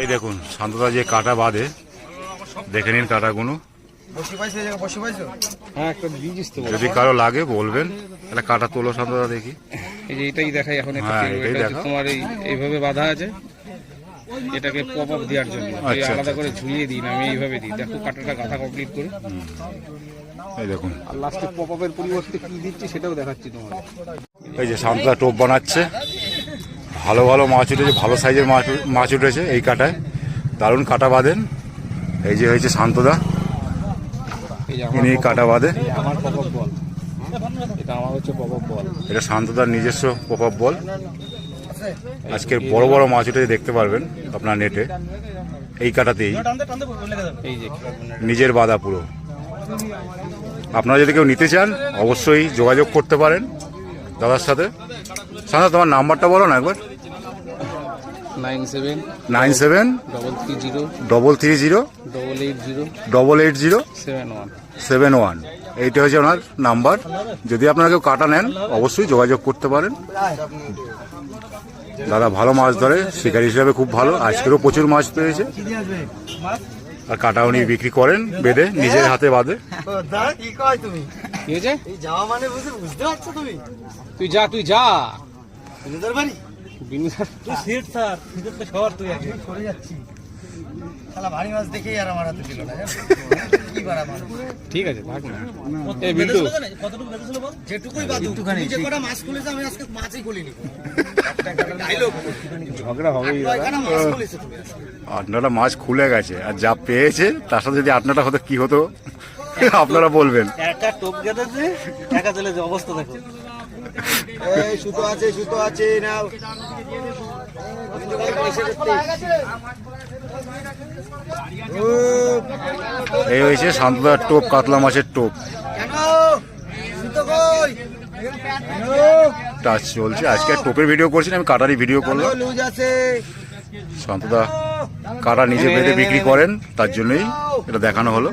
এই দেখুন শান্তদা যে কাটা বাঁধে দেখে নিন কাটাগুলো। বসে পাইছো এই জায়গায় বসে পাইছো? হ্যাঁ যদি কারও লাগে বলবেন। তাহলে কাটা তোলো শান্তদা দেখি। এই যে এটাই দেখাই এখন হ্যাঁ। তোমার এই এইভাবে বাঁধা আছে। এটাকে পপ আপ দেওয়ার জন্য। আচ্ছা, আলাদা আচ্ছা। করে ঝুলিয়ে দিই না আমি এইভাবে দিই। দেখো কাটাটা গাঁথা কমপ্লিট করে। এই দেখুন। আর লাস্টে পপ আপের পরিবর্তে কি দিচ্ছি সেটাও দেখাচ্ছি তোমার এই যে শান্তদা টোপ বানাচ্ছে। ভালো ভালো মাছ উঠেছে ভালো সাইজের মাছ মাছ উঠেছে এই কাটায়। দারুণ কাটা বাঁধেন। এই যে হয়েছে শান্তদা। ইনি কাটা বাঁধে। এটা শান্তদার নিজস্ব পপ আপ বল। আজকের বড় বড় মাছ উঠেছে দেখতে পারবেন আপনার নেটে। এই কাটাতেই। নিজের বাধা পুরো। আপনারা যদি কেউ নিতে চান অবশ্যই যোগাযোগ করতে পারেন দাদার সাথে। সাথে তোমার নাম্বারটা বলো না একবার। Nine seven nine seven double three zero double three zero double eight zero double eight zero seven one seven one এইটা হচ্ছে ওনার নাম্বার। যদি আপনারা কেউ কাটা নেন অবশ্যই যোগাযোগ করতে পারেন। দাদা ভালো মাছ ধরে শিকারি হিসাবে খুব ভালো। আজকেরও প্রচুর মাছ পেয়েছে। আর কাটা উনি বিক্রি করেন বেঁধে নিজের হাতে বাঁধে। মানে বুঝে বুঝতে পারছ তুমি? তুই যা তুই যা। বিনোদের বাড়ি বিনুদার তুই সিট স্যার। তো শহর তুই আগে। সরে যাচ্ছি। শালা ভারী মাছ দেখেই আর আমার হাতে দিল না কি বাড়া মাছ? ঠিক আছে থাক না। এই বিন্দু। কতটুকু বেঁধেছিল বল? যেটুকুই বাদু তুমি যে কটা মাছ খুলেছে আমি আজকে মাছই খুলিনি। ঝগড়া হবেই কয়খানা মাছ খুলেছে তুমি আজকে? আটনাটা মাছ খুলে গেছে আর যা পেয়েছে তার সাথে যদি আটনাটা হতো কি হতো? আপনারা বলবেন। একটা টোপ গেঁথেছে একা চলে অবস্থা দেখো। এই সুতো আছে সুতো আছে নাও এই হয়েছে শান্তদার টোপ, কাতলা মাছের টোপ। টাচ চলছে। আজকে টোপের ভিডিও করছি আমি কাটারই ভিডিও করলাম। শান্তদা কাটা নিজে বেঁধে বিক্রি করেন, তার জন্যই এটা দেখানো হলো।